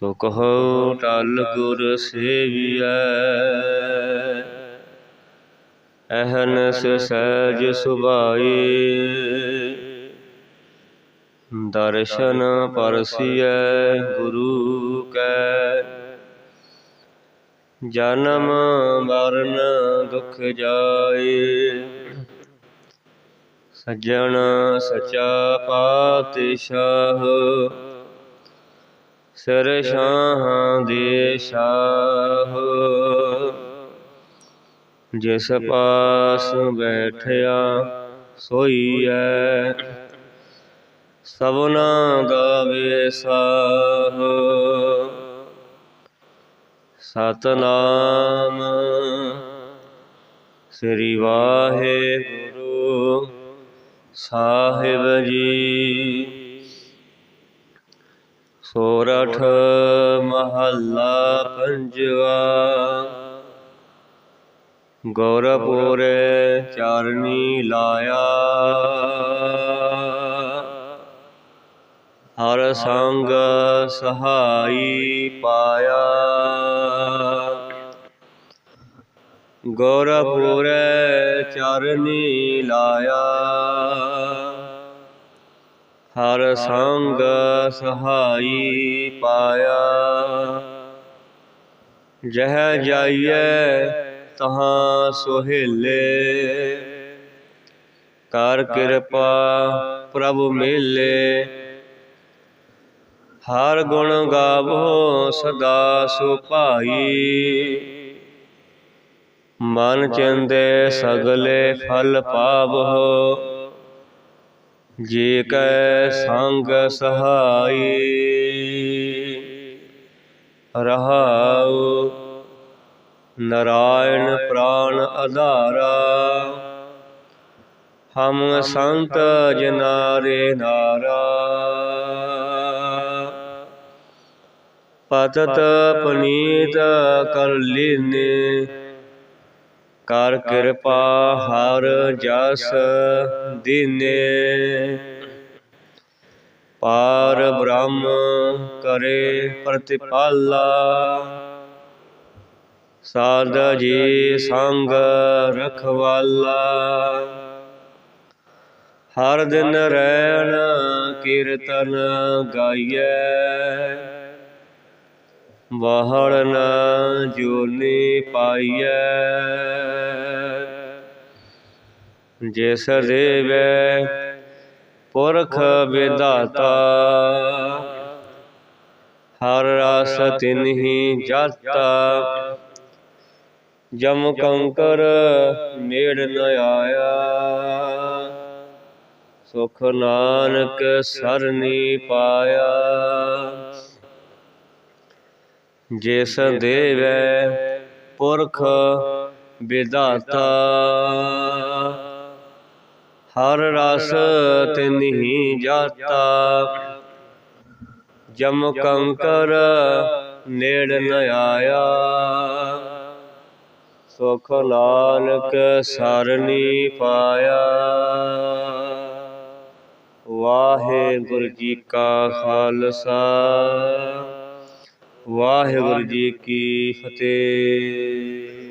ਸੋ ਕਹੋ ਟਲ ਗੁਰ ਸੇਵੀਐ। ਅਹਨਸ ਸਹਿਜ ਸੁਭਾਈ। ਦਰਸ਼ਨ ਪਰਸੀਐ ਗੁਰੂ ਕੈ। ਜਨਮ ਮਰਨ ਦੁਖ ਜਾਏ। ਸੱਜਣ ਸਚਾ ਪਾਤਸ਼ਾਹ। ਸਿਰ ਸ਼ਾਹ ਦੇ ਸ਼ਾਹ। ਜਿਸ ਪਾਸ ਬੈਠਿਆ ਸੋਈਐ ਸਭਨਾ ਦਾ ਵੇਸਾਹ ਸਤਨਾਮ ਸ੍ਰੀ ਵਾਹਿਗੁਰੂ ਸਾਹਿਬ ਜੀ। ਸੋਰਠ ਮਹੱਲਾ ਪੰਜਵਾ। ਗੌਰਪੁਰੇ ਚਰਨੀ ਲਾਇਆ। ਹਰ ਸੰਗ ਸਹਾਈ ਪਾਇਆ। ਗੌਰਪੁਰੇ ਚਰਨੀ ਲਾਇਆ। ਹਰ ਸੰਗ ਸਹਾਈ ਪਾਇਆ। ਜਹ ਜਾਈਐ ਤਹਾਂ ਸੁਹੇਲੇ। ਕਰ ਕਿਰਪਾ ਪ੍ਰਭ ਮੇਲੇ। ਹਰ ਗੁਣ ਗਾਵੋ ਸਦਾ ਸੁਭਾਈ। ਮਨ ਚਿੰਦੇ ਸਗਲੇ ਫਲ ਪਾਵੋ। ਜੇ ਕੈ ਸੰਗ ਸਹਾਈ ਰਹਾਉ, ਨਰਾਇਣ ਪ੍ਰਾਨ ਆਧਾਰਾ ਹਮ ਸੰਤ ਜਨਾਰੇ ਨਾਰਾ। ਪਤਤ ਪਨੀਤ ਕਰ ਲੀਨੇ ਕਰ ਕਿਰਪਾ ਹਰ ਜਸ ਦਿਨੇ। ਪਾਰ ਬ੍ਰਹਮ ਕਰੇ ਪ੍ਰਤਿਪਾਲਾ। ਸਾਧ ਜੀ ਸੰਗ ਰਖਵਾਲਾ। ਹਰ ਦਿਨ ਰਹਿਣ ਕੀਰਤਨ ਗਾਈਐ। ਬਾਹੜ ਨ ਜੋਨੀ ਪਾਈਐ। ਜਿਸ ਦੇਵੈ ਪੁਰਖ ਵਿਦਾਤਾ ਹਰ ਰਸ ਤਿਨਹੀ ਜਾਤਾ। ਜਮ ਕੰਕਰ ਮੇੜ ਨ ਆਇਆ। ਸੁਖ ਨਾਨਕ ਸਰਨੀ ਪਾਇਆ। ਜਿਸ ਦੇਵੈ ਪੁਰਖ ਵਿਦਾਤਾ ਹਰ ਰਸ ਤਿਨਹੀ ਜਾਤਾ। ਜਮ ਕੰਕਰ ਨੇੜ ਨ ਆਇਆ। ਸੁਖ ਨਾਨਕ ਸਰਨੀ ਪਾਇਆ। ਵਾਹਿਗੁਰੂ ਜੀ ਕਾ ਖਾਲਸਾ। ਵਾਹਿਗੁਰੂ ਜੀ ਕੀ ਫਤਿਹ।